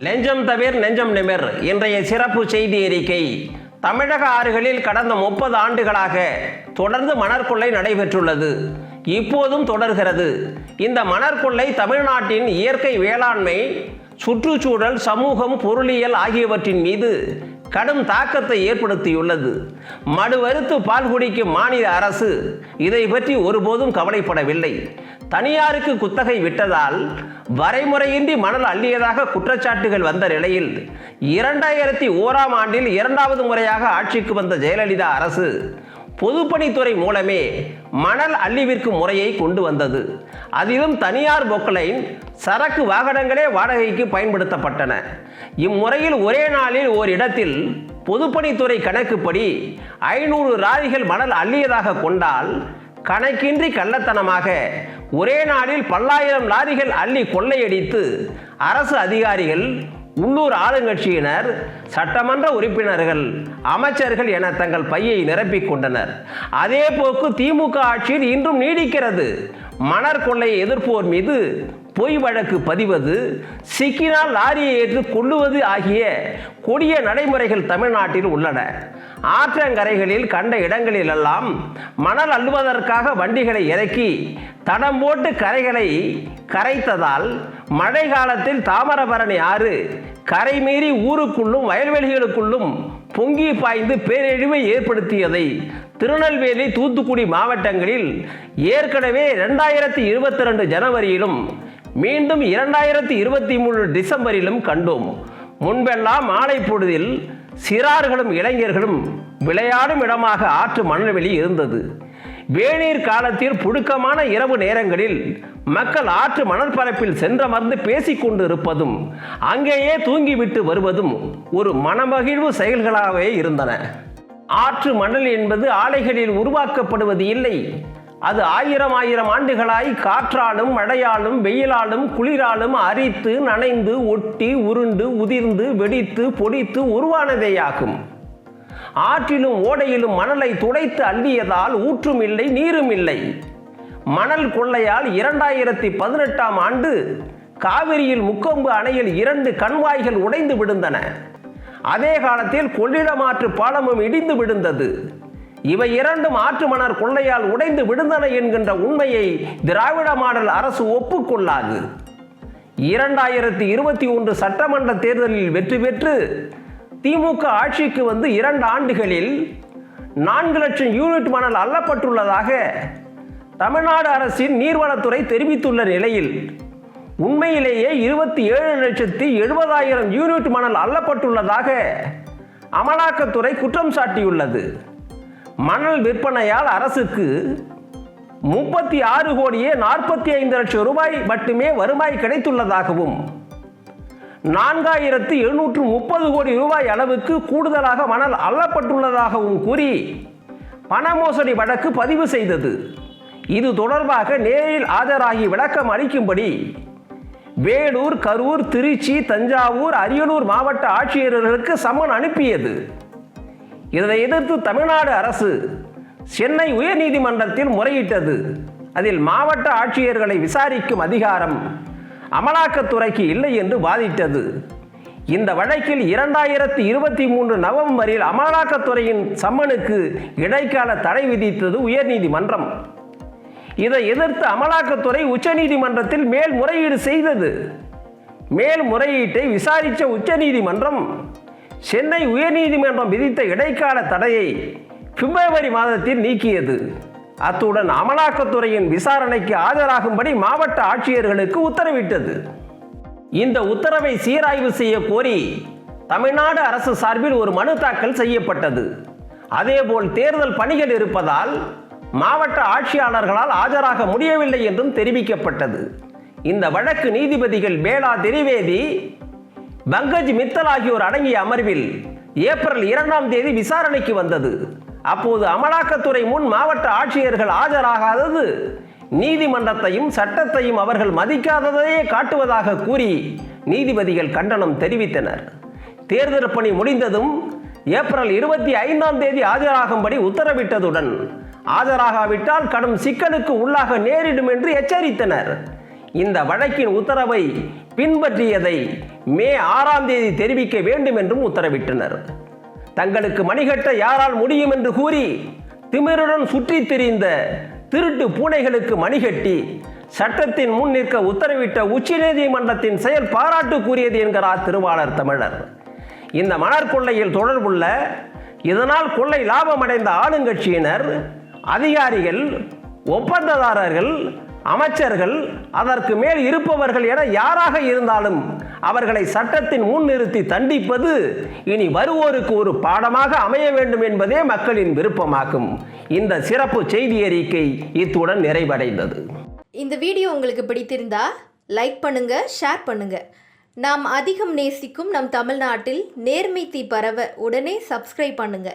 லெஞ்சம் தவிர் நெஞ்சம் நிமிர். இன்றைய சிறப்பு செய்தி அறிக்கை. தமிழக ஆறுகளில் கடந்த முப்பது ஆண்டுகளாக தொடர்ந்து மணற்கொள்ளை நடைபெற்றுள்ளது. இப்போதும் தொடர்கிறது. இந்த மணற்கொள்ளை தமிழ்நாட்டின் இயற்கை வேளாண்மை சுற்றுச்சூழல் சமூகம் பொருளியல் ஆகியவற்றின் மீது கடும் தாக்கத்தை ஏற்படுத்தியுள்ளது. மடுவறுத்து பால் குடிக்கும் மாநில அரசு இதை பற்றி ஒருபோதும் கவலைப்படவில்லை. தனியாருக்கு குத்தகை விட்டதால் வரைமுறையின்றி மணல் அள்ளியதாக குற்றச்சாட்டுகள் வந்த நிலையில் இரண்டாயிரத்தி ஓராம் ஆண்டில் இரண்டாவது முறையாக ஆட்சிக்கு வந்த ஜெயலலிதா அரசு பொதுப்பணித்துறை மூலமே மணல் அள்ளிவிற்கும் முறையை கொண்டு வந்தது. அதிலும் தனியார் பொக்லைன் சரக்கு வாகனங்களே வாடகைக்கு பயன்படுத்தப்பட்டன. இம்முறையில் ஒரே நாளில் ஓரிடத்தில் பொதுப்பணித்துறை கணக்குப்படி ஐநூறு ராதிகள் மணல் அள்ளியதாக கொண்டால் கணக்கின்றி கள்ளத்தனமாக ஒரே நாளில் பல்லாயிரம் லாரிகள் அள்ளி கொள்ளையடித்து அரசு அதிகாரிகள் உள்ளூர் ஆளுங்கட்சியினர் சட்டமன்ற உறுப்பினர்கள் அமைச்சர்கள் என தங்கள் பையை நிரப்பிக் கொண்டனர். அதே போக்கு திமுக ஆட்சியில் இன்றும் நீடிக்கிறது. மணற்கொள்ளையை எதிர்ப்போர் மீது பொய் வழக்கு பதிவது சிக்கினால் லாரியை ஏற்று கொள்ளுவது ஆகிய கொடிய நடைமுறைகள் தமிழ்நாட்டில் உள்ளன. ஆற்றங்கரைகளில் கண்ட இடங்களிலெல்லாம் மணல் அள்ளுவதற்காக வண்டிகளை இறக்கி தடம் போட்டு கரைகளை கரைத்ததால் மழை காலத்தில் தாமிரபரணி ஆறு கரை மீறி ஊருக்குள்ளும் வயல்வெளிகளுக்குள்ளும் பொங்கி பாய்ந்து பேரழிவை ஏற்படுத்தியதை திருநெல்வேலி தூத்துக்குடி மாவட்டங்களில் ஏற்கனவே ரெண்டாயிரத்தி இருபத்தி ரெண்டு ஜனவரியிலும் மீண்டும் இரண்டாயிரத்தி இருபத்தி மூணு டிசம்பரிலும் கண்டோம். முன்பெல்லாம் மாலை பொழுதில் சிறார்களும் இளைஞர்களும் விளையாடும் இடமாக ஆற்று மணல்வெளி இருந்தது. வேநீர் காலத்தில் புழுக்கமான இரவு நேரங்களில் மக்கள் ஆற்று மணற்பரப்பில் சென்றமர்ந்து பேசிக்கொண்டு இருப்பதும் அங்கேயே தூங்கிவிட்டு வருவதும் ஒரு மனமகிழ்வு செயல்களாகவே இருந்தன. ஆற்று மணல் என்பது ஆலைகளில் உருவாக்கப்படுவது இல்லை. அது ஆயிரம் ஆயிரம் ஆண்டுகளாய் காற்றாலும் மழையாலும் வெயிலாலும் குளிராலும் அரித்து நனைந்து ஒட்டி உருண்டு உதிர்ந்து வெடித்து பொடித்து உருவானதேயாகும். ஆற்றிலும் ஓடையிலும் மணலை துடைத்து அள்ளியதால் ஊற்றும் இல்லை நீரும் இல்லை மணல் கொள்ளையால் இரண்டாயிரத்தி பதினெட்டாம் ஆண்டு காவிரியில் முக்கொம்பு அணையில் இரண்டு கண்வாய்கள் உடைந்து விழுந்தன. அதே காலத்தில் கொள்ளிடமாற்று பாலமும் இடிந்து விழுந்தது. இவை இரண்டும் ஆற்று மணர் கொள்ளையால் உடைந்து விழுந்தன என்கின்ற உண்மையை திராவிட மாடல் அரசு ஒப்புக்கொள்ளாது. இரண்டாயிரத்தி இருபத்தி ஒன்று சட்டமன்ற தேர்தலில் வெற்றி பெற்று திமுக ஆட்சிக்கு வந்து இரண்டு ஆண்டுகளில் நான்கு லட்சம் யூனிட் மணல் அள்ளப்பட்டுள்ளதாக தமிழ்நாடு அரசின் நீர்வளத்துறை தெரிவித்துள்ள நிலையில் உண்மையிலேயே இருபத்தி ஏழு லட்சத்தி எழுபதாயிரம் யூனிட் மணல் அள்ளப்பட்டுள்ளதாக அமலாக்கத்துறை குற்றம் சாட்டியுள்ளது. மணல் விற்பனையால் அரசுக்கு முப்பத்தி ஆறு கோடியே நாற்பத்தி ஐந்து லட்சம் ரூபாய் மட்டுமே வருவாய் கிடைத்துள்ளதாகவும் நான்காயிரத்து எழுநூற்று முப்பது கோடி ரூபாய் அளவுக்கு கூடுதலாக மணல் அள்ளப்பட்டுள்ளதாகவும் கூறி பண மோசடி வழக்கு பதிவு செய்தது. இது தொடர்பாக நேரில் ஆஜராகி விளக்கம் அளிக்கும்படி வேலூர் கரூர் திருச்சி தஞ்சாவூர் அரியலூர் மாவட்ட ஆட்சியர்களுக்கு சம்மன் அனுப்பியது. இதனை எதிர்த்து தமிழ்நாடு அரசு சென்னை உயர்நீதிமன்றத்தில் முறையிட்டது. அதில் மாவட்ட ஆட்சியர்களை விசாரிக்கும் அதிகாரம் அமலாக்கத்துறைக்கு இல்லை என்று வாதிட்டது. இந்த வழக்கில் இரண்டாயிரத்தி இருபத்தி மூன்று நவம்பரில் அமலாக்கத்துறையின் சம்மனுக்கு இடைக்கால தடை விதித்தது உயர்நீதிமன்றம். இதை எதிர்த்து அமலாக்கத்துறை உச்சநீதிமன்றத்தில் மேல்முறையீடு செய்தது. மேல்முறையீட்டை விசாரித்த உச்சநீதிமன்றம் சென்னை உயர்நீதிமன்றம் விதித்த இடைக்கால தடையை பிப்ரவரி மாதத்தில் நீக்கியது. அத்துடன் அமலாக்கத்துறையின் விசாரணைக்கு ஆஜராகும்படி மாவட்ட ஆட்சியர்களுக்கு உத்தரவிட்டது. இந்த உத்தரவை சீராய்வு செய்ய கோரி தமிழ்நாடு அரசு சார்பில் ஒரு மனு தாக்கல் செய்யப்பட்டது. அதேபோல் தேர்தல் பணிகள் இருப்பதால் மாவட்ட ஆட்சியாளர்களால் ஆஜராக முடியவில்லை என்றும் தெரிவிக்கப்பட்டது. இந்த வழக்கு நீதிபதிகள் பேலா திரிவேதி பங்கஜ் மித்தல் ஆகியோர் அடங்கிய அமர்வில் ஏப்ரல் இரண்டாம் தேதி விசாரணைக்கு வந்தது. அப்போது அமலாக்கத்துறை முன் மாவட்ட ஆட்சியர்கள் ஆஜராகாதது. நீதிமன்றத்தையும் சட்டத்தையும் அவர்கள் மதிக்காததையே காட்டுவதாக கூறி நீதிபதிகள் கண்டனம் தெரிவித்தனர். தேர்தல் பணி முடிந்ததும் ஏப்ரல் இருபத்தி ஐந்தாம் தேதி ஆஜராகும்படி உத்தரவிட்டதுடன் ஆஜராகாவிட்டால் கடும் சிக்கலுக்கு உள்ளாக நேரிடும் என்று எச்சரித்தனர். இந்த வழக்கின் உத்தரவை பின்பற்றியதை மே ஆறாம் தேதி தெரிவிக்க வேண்டும் என்றும் உத்தரவிட்டனர். தங்களுக்கு மணிகட்ட யாரால் முடியும் என்று கூறி திமிருடன் சுற்றித் திரிந்த திருட்டு பூனைகளுக்கு மணிகட்டி சட்டத்தின் முன் நிற்க உத்தரவிட்ட உச்சநீதிமன்றத்தின் செயல் கூறியது என்கிறார் திருவாளர் தமிழர். இந்த மலர் கொள்ளையில் தொடர்புள்ள இதனால் கொள்ளை லாபமடைந்த ஆளுங்கட்சியினர் அதிகாரிகள் ஒப்பந்ததாரர்கள் அமைச்சர்கள் அதற்கு மேல் இருப்பவர்கள் என யாராக இருந்தாலும் அவர்களை சட்டத்தின் முன் நிறுத்தி தண்டிப்பது இனி வருவோருக்கு ஒரு பாடமாக அமைய வேண்டும் என்பதே மக்களின் விருப்பமாகும். இந்த சிறப்பு செய்தி அறிக்கை இத்துடன் நிறைவடைந்தது. இந்த வீடியோ உங்களுக்கு பிடித்திருந்தா லைக் பண்ணுங்க ஷேர் பண்ணுங்க. நாம் அதிகம் நேசிக்கும் நம் தமிழ்நாட்டில் நேர்மை தீ பரவ உடனே சப்ஸ்கிரைப் பண்ணுங்க.